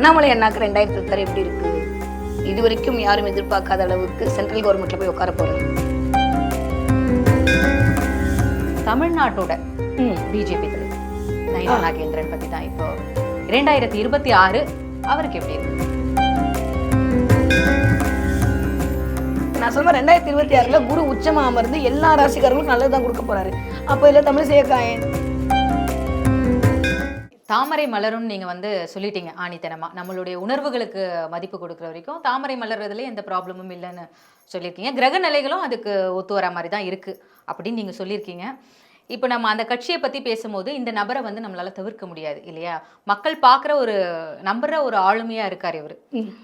அண்ணாமலை அண்ணாக்கு ரெண்டாயிரத்தி இருபத்தாறு எப்படி இருக்கு? இது வரைக்கும் யாரும் எதிர்பார்க்காத அளவுக்கு சென்ட்ரல் கவர்மெண்ட்ல போய் உட்கார போறாரு தமிழ்நாட்டோட. பிஜேபி தலைவர் நயினா நாகேந்திரன் பத்தி தான் இப்போ இரண்டாயிரத்தி இருபத்தி ஆறு அவருக்கு எப்படி இருக்கு? நான் சொல்றேன் ரெண்டாயிரத்தி இருபத்தி ஆறுல குரு உச்சமா அமர்ந்து எல்லா ராசிக்காரர்களுக்கும் நல்லது தான் கொடுக்க போறாரு. அப்போ இல்ல தமிழ் சேக்காயன் தாமரை மலரும் நீங்க வந்து சொல்லிட்டீங்க ஆணித்தனமா. நம்மளுடைய உணர்வுகளுக்கு மதிப்பு கொடுக்குற வரைக்கும் தாமரை மலர்றதுல எந்த ப்ராப்ளமும் இல்லைன்னு சொல்லியிருக்கீங்க. கிரக நிலைகளும் அதுக்கு ஒத்து வர மாதிரி தான் இருக்கு அப்படின்னு நீங்க சொல்லியிருக்கீங்க. இப்போ நம்ம அந்த கட்சியை பத்தி பேசும்போது இந்த நபரை வந்து நம்மளால தவிர்க்க முடியாது இல்லையா? மக்கள் பார்க்குற ஒரு நம்புற ஒரு ஆளுமையா இருக்காரு இவரு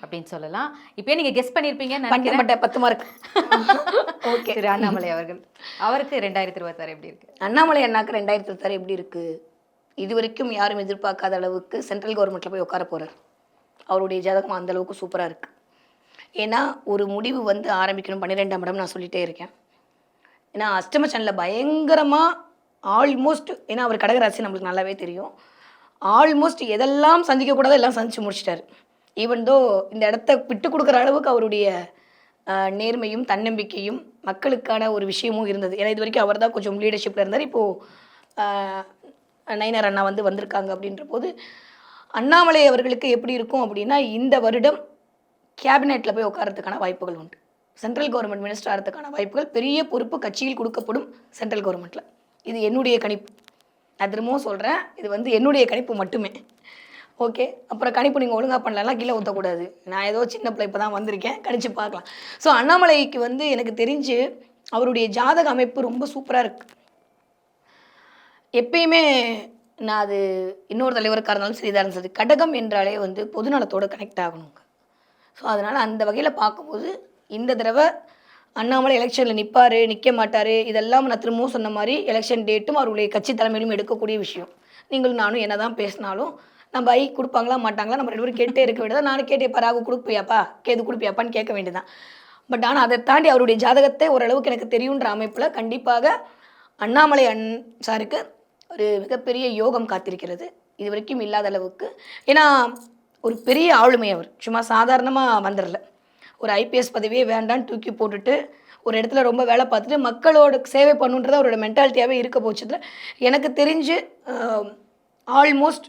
அப்படின்னு சொல்லலாம். இப்போ நீங்க கெஸ் பண்ணியிருப்பீங்கன்னு நினைக்கிறேன். பத்து மார்க் ஓகே. திரு அண்ணாமலை அவர்கள். அவருக்கு ரெண்டாயிரத்தி இருபத்தாறு எப்படி இருக்கு? அண்ணாமலை அண்ணாக்கு ரெண்டாயிரத்தி இருபத்தாறு எப்படி இருக்கு? இது வரைக்கும் யாரும் எதிர்பார்க்காத அளவுக்கு சென்ட்ரல் கவர்மெண்ட்டில் போய் உட்கார போகிறார் அவருடைய ஜாதகம் அந்த அளவுக்கு சூப்பராக இருக்குது ஏன்னா ஒரு முடிவு வந்து ஆரம்பிக்கணும் பன்னிரெண்டாம் இடம் நான் சொல்லிட்டே இருக்கேன். ஏன்னா அஷ்டம சனில் பயங்கரமாக ஆல்மோஸ்ட் ஏன்னா அவர் கடகராசி நம்மளுக்கு நல்லாவே தெரியும். ஆல்மோஸ்ட் எதெல்லாம் சந்திக்கக்கூடாதோ எல்லாம் சந்தித்து முடிச்சிட்டார். ஈவன் தோ இந்த இடத்த விட்டு கொடுக்குற அளவுக்கு அவருடைய நேர்மையும் தன்னம்பிக்கையும் மக்களுக்கான ஒரு விஷயமும் இருந்தது. ஏன்னா இது வரைக்கும் அவர் தான் கொஞ்சம் லீடர்ஷிப்பில் இருந்தார். இப்போது நயினார் அண்ணா வந்து வந்திருக்காங்க அப்படின்ற போது அண்ணாமலை அவர்களுக்கு எப்படி இருக்கும் அப்படின்னா இந்த வருடம் கேபினெட்டில் போய் உட்காரத்துக்கான வாய்ப்புகள் உண்டு. சென்ட்ரல் கவர்மெண்ட் மினிஸ்டர் ஆகிறதுக்கான வாய்ப்புகள் பெரிய பொறுப்பு கட்சியில் கொடுக்கப்படும் சென்ட்ரல் கவர்மெண்ட்டில் இது என்னுடைய கணிப்பு. நான் திரும்பவும் சொல்கிறேன் இது வந்து என்னுடைய கணிப்பு மட்டுமே. ஓகே? அப்புறம் கணிப்பு நீங்கள் ஒழுங்காக பண்ணலாம் கீழே ஊற்றக்கூடாது நான் ஏதோ சின்ன பிள்ளை இப்போ தான் வந்திருக்கேன் கணிச்சு பார்க்கலாம். ஸோ அண்ணாமலைக்கு வந்து எனக்கு தெரிஞ்சு அவருடைய ஜாதக அமைப்பு ரொம்ப சூப்பராக இருக்குது எப்பயுமே நான் அது இன்னொரு தலைவருக்காக இருந்தாலும் சரிதான் இருந்தது. கடகம் என்றாலே வந்து பொதுநலத்தோட கனெக்ட் ஆகணுங்க. ஸோ அதனால் அந்த வகையில் பார்க்கும்போது இந்த தடவை அண்ணாமலை எலெக்ஷனில் நிற்பார் நிற்க மாட்டார் இதெல்லாம் நான் திரும்பவும் சொன்ன மாதிரி எலெக்ஷன் டேட்டும் அவருடைய கட்சி தலைமையிலும் எடுக்கக்கூடிய விஷயம். நீங்களும் நானும் என்ன தான் பேசினாலும் நம்ம ஐ கொடுப்பாங்களா மாட்டாங்களா நம்ம ரெண்டு பேரும் கேட்டே இருக்க வேண்டியதான் நானும் கேட்டேப்பா ராகு கொடுப்பியாப்பா கேது கொடுப்பியாப்பான்னு கேட்க வேண்டியதான் பட் ஆனால் அதை தாண்டி அவருடைய ஜாதகத்தை ஓரளவுக்கு எனக்கு தெரியுன்ற அமைப்பில் கண்டிப்பாக அண்ணாமலை அண் சாருக்கு ஒரு மிகப்பெரிய யோகம் காத்திருக்கிறது. இது வரைக்கும் இல்லாத அளவுக்கு. ஏன்னா ஒரு பெரிய ஆளுமை அவர். சும்மா சாதாரணமாக வந்துடல. ஒரு ஐபிஎஸ் பதவியே வேண்டான்னு தூக்கி போட்டுட்டு ஒரு இடத்துல ரொம்ப வேலை பார்த்துட்டு மக்களோட சேவை பண்ணுன்றது அவரோட மென்டாலிட்டியாகவே இருக்க போச்சதுல எனக்கு தெரிஞ்சு ஆல்மோஸ்ட்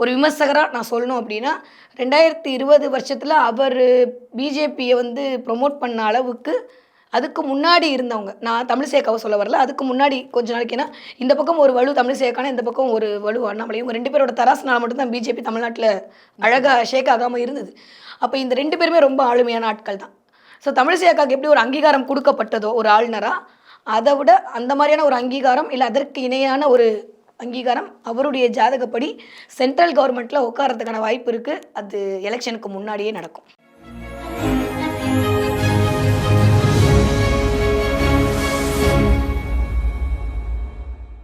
ஒரு விமர்சகராக நான் சொல்லணும் அப்படின்னா ரெண்டாயிரத்தி இருபது வருஷத்தில் அவர் பிஜேபியை வந்து ப்ரொமோட் பண்ண அளவுக்கு அதுக்கு முன்னாடி இருந்தவங்க நான் தமிழிசேக்காவை சொல்ல வரல அதுக்கு முன்னாடி கொஞ்ச நாளைக்கு ஏன்னா இந்த பக்கம் ஒரு வலு தமிழிசேக்கான இந்த பக்கம் ஒரு வலு அண்ணாமலையும் ரெண்டு பேரோட தராசுனால மட்டும்தான் பிஜேபி தமிழ்நாட்டில் அழகாக ஷேக் ஆகாமல் இருந்தது. அப்போ இந்த ரெண்டு பேருமே ரொம்ப ஆளுமையான ஆட்கள் தான். ஸோ தமிழிசைக்காக்கு எப்படி ஒரு அங்கீகாரம் கொடுக்கப்பட்டதோ ஒரு ஆளுநராக அதை விட அந்த மாதிரியான ஒரு அங்கீகாரம் இல்லை அதற்கு இணையான ஒரு அங்கீகாரம் அவருடைய ஜாதகப்படி சென்ட்ரல் கவர்மெண்ட்டில் உட்காரத்துக்கான வாய்ப்பு இருக்குது அது எலெக்ஷனுக்கு முன்னாடியே நடக்கும்.